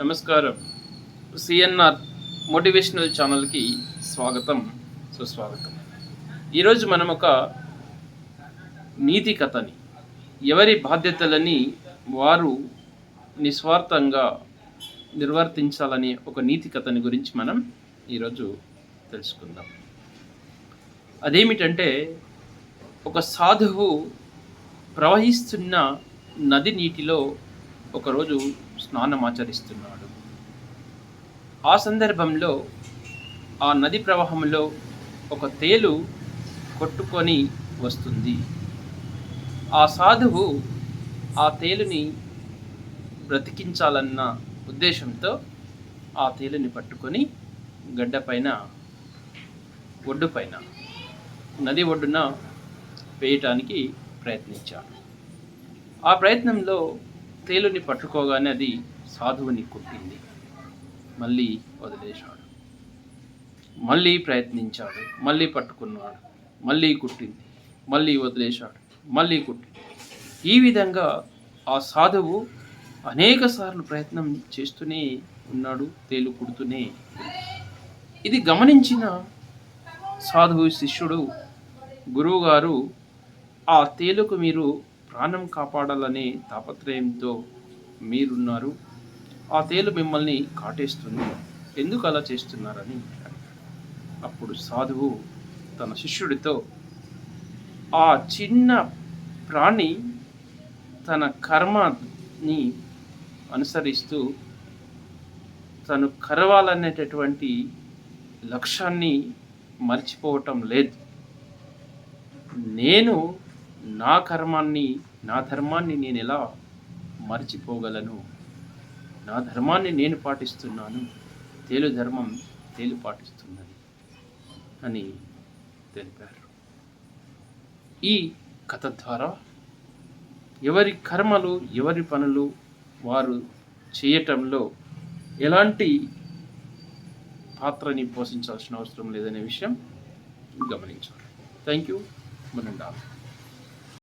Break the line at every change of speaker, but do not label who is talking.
నమస్కారం. CNR motivational ఛానల్కి స్వాగతం సుస్వాగతం. ఈరోజు మనం ఒక నీతి కథని ఎవరి బాధ్యతలని వారు నిస్వార్థంగా నిర్వర్తించాలనే ఒక నీతి కథని గురించి మనం ఈరోజు తెలుసుకుందాం. అదేమిటంటే ఒక సాధువు ప్రవహిస్తున్న నది నీటిలో ఒకరోజు స్నానం ఆచరిస్తున్నాడు ఆ సందర్భంలో ఆ నది ప్రవాహంలో ఒక తేలు కొట్టుకొని వస్తుంది. ఆ సాధువు ఆ తేలుని బ్రతికించాలన్న ఉద్దేశంతో ఆ తేలుని పట్టుకొని గడ్డపైన ఒడ్డుపైన నది ఒడ్డున వేయటానికి ప్రయత్నించాడు. ఆ ప్రయత్నంలో తేలుని పట్టుకోగానే అది సాధువుని కుట్టింది. మళ్ళీ వదిలేశాడు. మళ్ళీ ప్రయత్నించాడు. మళ్ళీ పట్టుకున్నాడు. మళ్ళీ కుట్టింది. మళ్ళీ వదిలేశాడు. మళ్ళీ కుట్టింది. ఈ విధంగా ఆ సాధువు అనేక సార్లు ప్రయత్నం చేస్తూనే ఉన్నాడు. తేలు కుడుతూనే ఇది గమనించిన సాధువు శిష్యుడు గురువుగారు ఆ తేలుకు మీరు ప్రాణం కాపాడాలనే తాపత్రయంతో మీరున్నారు. ఆ తేలు మిమ్మల్ని కాటేస్తుంది. ఎందుకు అలా చేస్తున్నారని అప్పుడు సాధువు తన శిష్యుడితో ఆ చిన్న ప్రాణి తన కర్మని అనుసరిస్తూ తను కరవాలనేటటువంటి లక్ష్యాన్ని మర్చిపోవటం లేదు. నేను నా కర్మాన్ని నా ధర్మాన్ని నేను ఎలా మర్చిపోగలను? నా ధర్మాన్ని నేను పాటిస్తున్నాను. తేలు ధర్మం తేలు పాటిస్తున్నది అని తెలిపారు. ఈ కథ ద్వారా ఎవరి కర్మలు ఎవరి పనులు వారు చేయటంలో ఎలాంటి పాత్రని పోషించాల్సిన అవసరం లేదనే విషయం గమనించాలి. Thank you మనండా